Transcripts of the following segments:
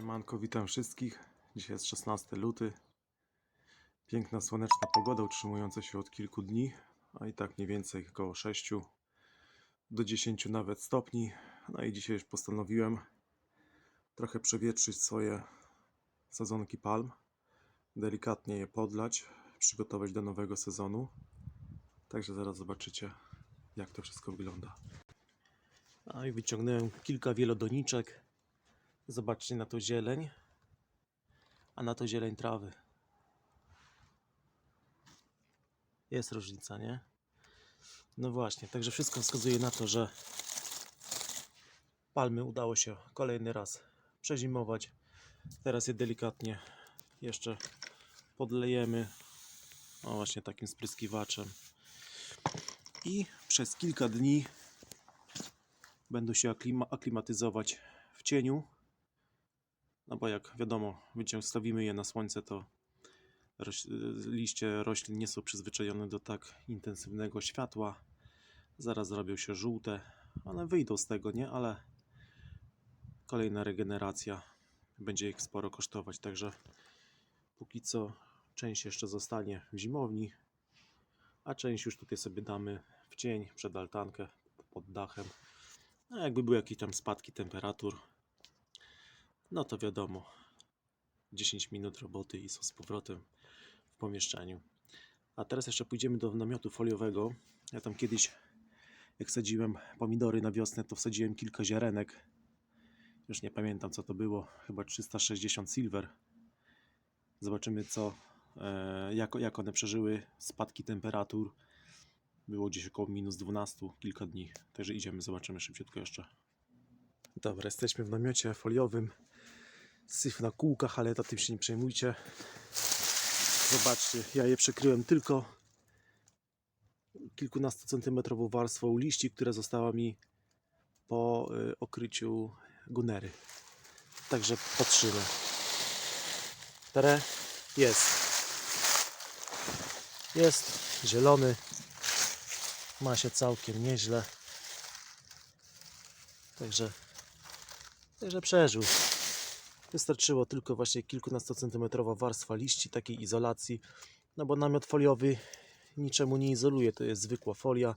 Siemanko, witam wszystkich. Dzisiaj jest 16 luty. Piękna słoneczna pogoda utrzymująca się od kilku dni, a i tak mniej więcej około 6 do 10 nawet stopni. No i dzisiaj już postanowiłem trochę przewietrzyć swoje sezonki palm, delikatnie je podlać, przygotować do nowego sezonu. Także zaraz zobaczycie, jak to wszystko wygląda. A i wyciągnąłem kilka wielodoniczek. Zobaczcie na to zieleń, a na to zieleń trawy. Jest różnica, nie? No właśnie, także wszystko wskazuje na to, że palmy udało się kolejny raz przezimować. Teraz je delikatnie jeszcze podlejemy. O właśnie takim spryskiwaczem. I przez kilka dni będą się aklima- aklimatyzować w cieniu. No bo jak wiadomo, wyciąg stawimy je na słońce, to roś, liście roślin nie są przyzwyczajone do tak intensywnego światła. Zaraz zrobią się żółte. One wyjdą z tego, nie? Ale kolejna regeneracja będzie ich sporo kosztować. Także póki co część jeszcze zostanie w zimowni, a część już tutaj sobie damy w cień, przed altankę, pod dachem. No jakby były jakieś tam spadki temperatur, no to wiadomo, 10 minut roboty i są z powrotem w pomieszczeniu. A teraz jeszcze pójdziemy do namiotu foliowego. Ja tam kiedyś, jak sadziłem pomidory na wiosnę, to wsadziłem kilka ziarenek. Już nie pamiętam co to było, chyba 360 silver. Zobaczymy co, e, jak, jak one przeżyły spadki temperatur. Było gdzieś około minus 12 kilka dni. Także idziemy, zobaczymy szybciutko jeszcze. Dobra, jesteśmy w namiocie foliowym. Syf na kółkach, ale to tym się nie przejmujcie. Zobaczcie, ja je przykryłem tylko kilkunastocentymetrową warstwą liści, która została mi po y, okryciu gunery. Także patrzymy. Tere jest. Jest zielony. Ma się całkiem nieźle. Także, także przeżył. Wystarczyło tylko właśnie kilkunastocentymetrowa warstwa liści, takiej izolacji. No bo namiot foliowy niczemu nie izoluje, to jest zwykła folia.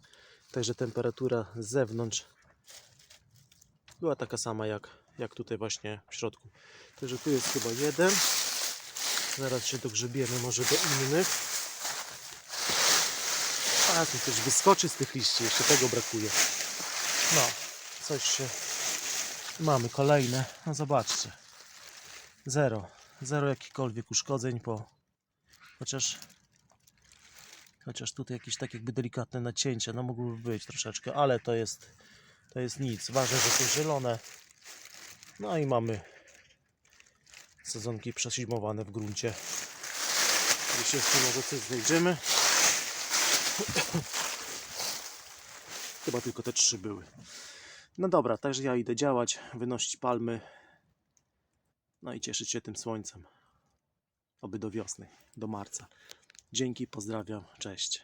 Także temperatura z zewnątrz była taka sama jak, jak tutaj właśnie w środku. Także tu jest chyba jeden. Zaraz się dogrzebiemy może do innych. A tu coś wyskoczy z tych liści, jeszcze tego brakuje. No, coś się... Mamy kolejne, no zobaczcie. Zero. Zero jakichkolwiek uszkodzeń po... Chociaż... Chociaż tutaj jakieś takie jakby delikatne nacięcia, no mogłyby być troszeczkę, ale to jest... To jest nic. Ważne, że są zielone. No i mamy sezonki przezimowane w gruncie. Jeśli jeszcze może coś znajdziemy. Chyba tylko te trzy były. No dobra, także ja idę działać, wynosić palmy. No i cieszyć się tym słońcem. Oby do wiosny, do marca. Dzięki, pozdrawiam, cześć.